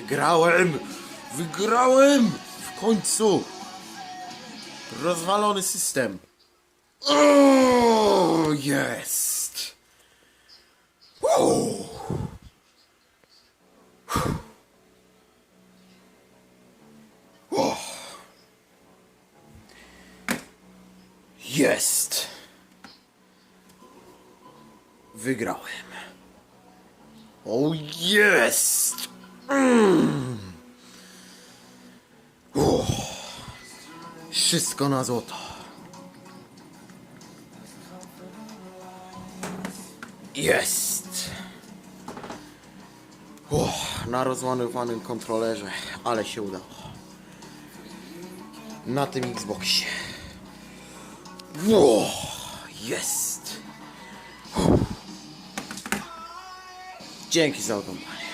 Wygrałem! Wygrałem! W końcu! Rozwalony system. O, jest! Uuu. Jest! Wygrałem. O, jest! Mm. Uff. Wszystko na złoto. Jest! Uff, na rozładowanym kontrolerze, ale się udało. Na tym Xboxie. Ło, jest! Uff. Dzięki za oglądanie.